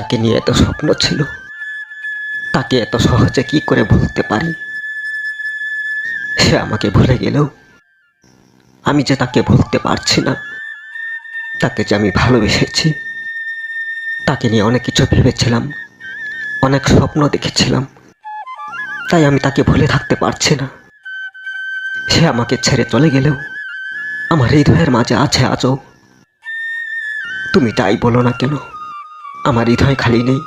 যাকে নিয়ে এত স্বপ্ন ছিল, তাকে এত সহজে কি করে ভুলতে পারি? সে আমাকে ভুলে গেলেও আমি যে তাকে ভুলতে পারছি না, তাকে যে আমি ভালোবেসেছি, তাকে নিয়ে অনেক কিছু ভেবেছিলাম, অনেক স্বপ্ন দেখেছিলাম, তাই আমি তাকে ভুলে থাকতে পারছি না। সে আমাকে ছেড়ে চলে গেলেও আমার হৃদয়ের মাঝে আছে আজও। তুমি তাই বলো না কেন? আমার হৃদয় খালি নেই।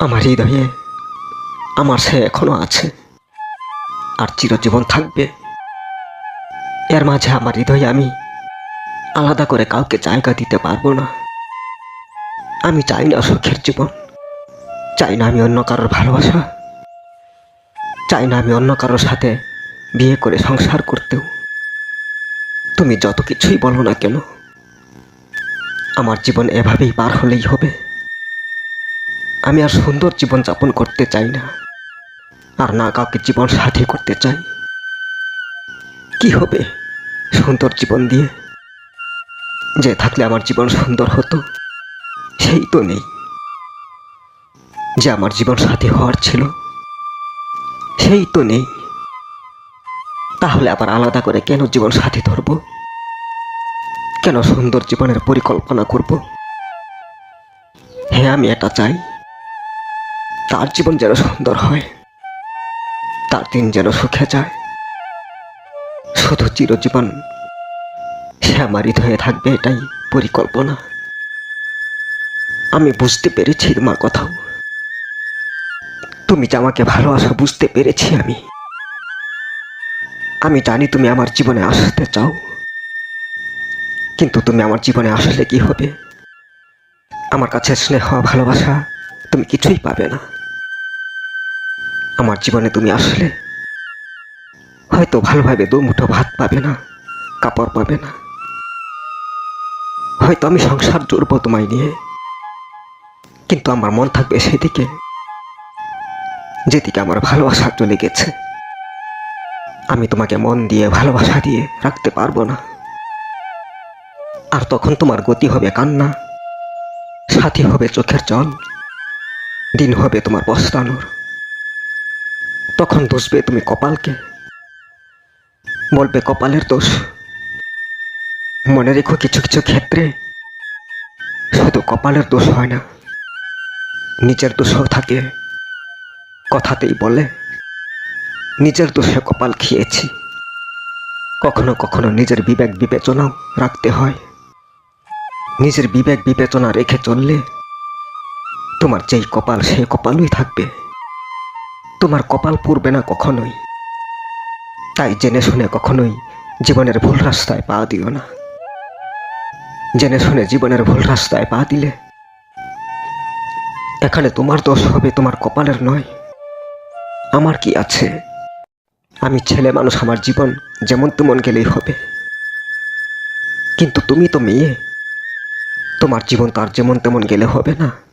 আমার হৃদয়ে, আমার সে এখনও আছে। আর চিরজীবন থাকবে। এর মাঝে আমার হৃদয়ে আমি আলাদা করে কাউকে জায়গা দিতে পারব না। আমি চাই না সুখের জীবন। চাই না আমি অন্য কারোর ভালোবাসা। চাই না আমি অন্য কারোর সাথে বিয়ে করে সংসার করতেও। তুমি যত কিছুই বলো না কেন, আমার জীবন এভাবেই পার হলেই হবে। আমি আর সুন্দর জীবন যাপন করতে চাই না। আর না কাউকে জীবন সাথী করতে চাই। কি হবে সুন্দর জীবন দিয়ে? যে থাকলে আমার জীবন সুন্দর হতো, সেই তো নেই। যে আমার জীবন সাথী হওয়ার ছিল, সেই তো নেই। তাহলে আবার আলাদা করে কেন জীবন সাথী ধরব? কেন সুন্দর জীবনের পরিকল্পনা করব? হ্যাঁ আমি এটা চাই। তার জীবন যেন সুন্দর হয়, তার দিন যেন সুখে যায়। শুধু চিরজীবন সে আমার হৃদয়ে থাকবে এটাই পরিকল্পনা। আমি বুঝতে পেরেছি তোমার কথাও। তুমি যে আমাকে ভালোবাসা, বুঝতে পেরেছি আমি। আমি জানি তুমি আমার জীবনে আসতে চাও। কিন্তু তুমি আমার জীবনে আসলে কি হবে? আমার কাছে স্নেহ, ভালোবাসা তুমি কিছুই পাবে না। আমার জীবনে তুমি আসলে হয়তো ভালোভাবে দু মুঠো ভাত পাবে না, কাপড় পাবে না। হয়তো আমি সংসার জুড়ব তোমায় নিয়ে, কিন্তু আমার মন থাকবে সেদিকে, যেদিকে আমার ভালোবাসা চলে গেছে। আমি তোমাকে মন দিয়ে ভালোবাসা দিয়ে রাখতে পারব না। আর তখন তোমার গতি হবে কান্না, সাথী হবে চোখের জল, দিন হবে তোমার পস্তানোর। তখন দোষবে, তুমি কপালকে। বলবে কপালের দোষ। মনে রেখো কিছু কিছু ক্ষেত্রে শুধু কপালের দোষ হয় না, নিজের দোষও থাকে। কথাতেই বলে, নিজের দোষে কপাল খেয়েছি। কখনো কখনো নিজের বিবেক বিবেচনাও রাখতে হয়। নিজের বিবেক বিবেচনা রেখে চললে তোমার যেই কপাল সেই কপালই থাকবে। তোমার কপাল পুরবে না কখনোই। তাই জেনে শুনে কখনোই জীবনের ভুল রাস্তায় পা দিও না। জেনে শুনে জীবনের ভুল রাস্তায় পা দিলে এখানে তোমার দোষ হবে, তোমার কপালের নয়। আমার কি আছে? আমি ছেলে মানুষ, আমার জীবন যেমন তেমন গেলেই হবে। কিন্তু তুমি তো মেয়ে। তোমার জীবন তার যেমন তেমন গেলে হবে না।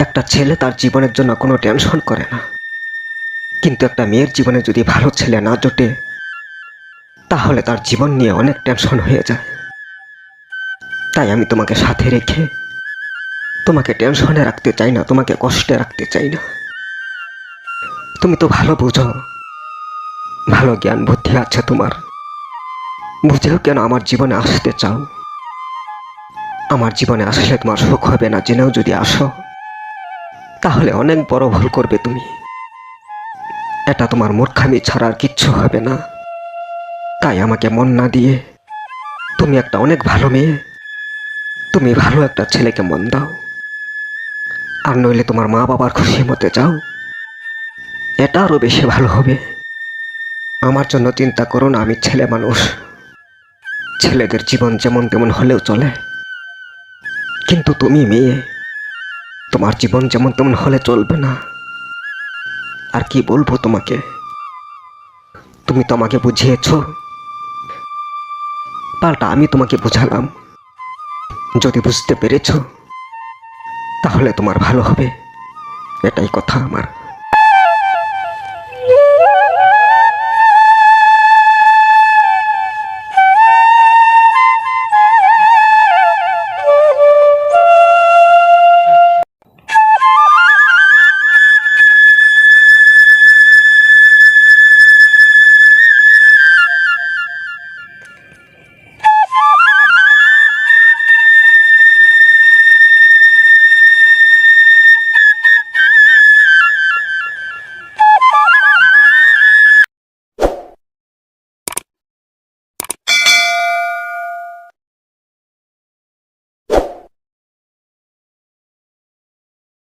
একটা ছেলে তার জীবনের জন্য কোনো টেনশন করে না। কিন্তু একটা মেয়ের জীবনে যদি ভালো ছেলে না জোটে, তাহলে তার জীবন নিয়ে অনেক টেনশন হয়ে যায়। তাই আমি তোমাকে সাথে রেখে তোমাকে টেনশনে রাখতে চাই না, তোমাকে কষ্টে রাখতে চাই না। তুমি তো ভালো বুঝো, ভালো জ্ঞান বুদ্ধি আছে তোমার। বুঝেও কেন আমার জীবনে আসতে চাও? আমার জীবনে আসলে তোমার সুখ হবে না, জেনেও যদি আসো। তাহলে অনেক বড় ভুল করবে তুমি। এটা তোমার মূর্খামি ছাড়া আর কিচ্ছু হবে না। তাই আমাকে মন না দিয়ে তুমি একটা অনেক ভালো মেয়ে। তুমি ভালো একটা ছেলেকে মন দাও। আর নইলে তোমার মা বাবার খুশি মতে যাও। এটা আরও বেশি ভালো হবে। আমার জন্য চিন্তা করো না, আমি ছেলে মানুষ। ছেলেদের জীবন যেমন তেমন হলেও চলে। কিন্তু তুমি মেয়ে। তোমার জীবন যেমন তেমন হলে চলবে না। আর কি বলব তোমাকে? তুমি তো আমাকে বুঝিয়েছ। পাল্টা আমি তোমাকে বুঝালাম। যদি বুঝতে পেরেছ, তাহলে তোমার ভালো হবে। এটাই কথা আমার।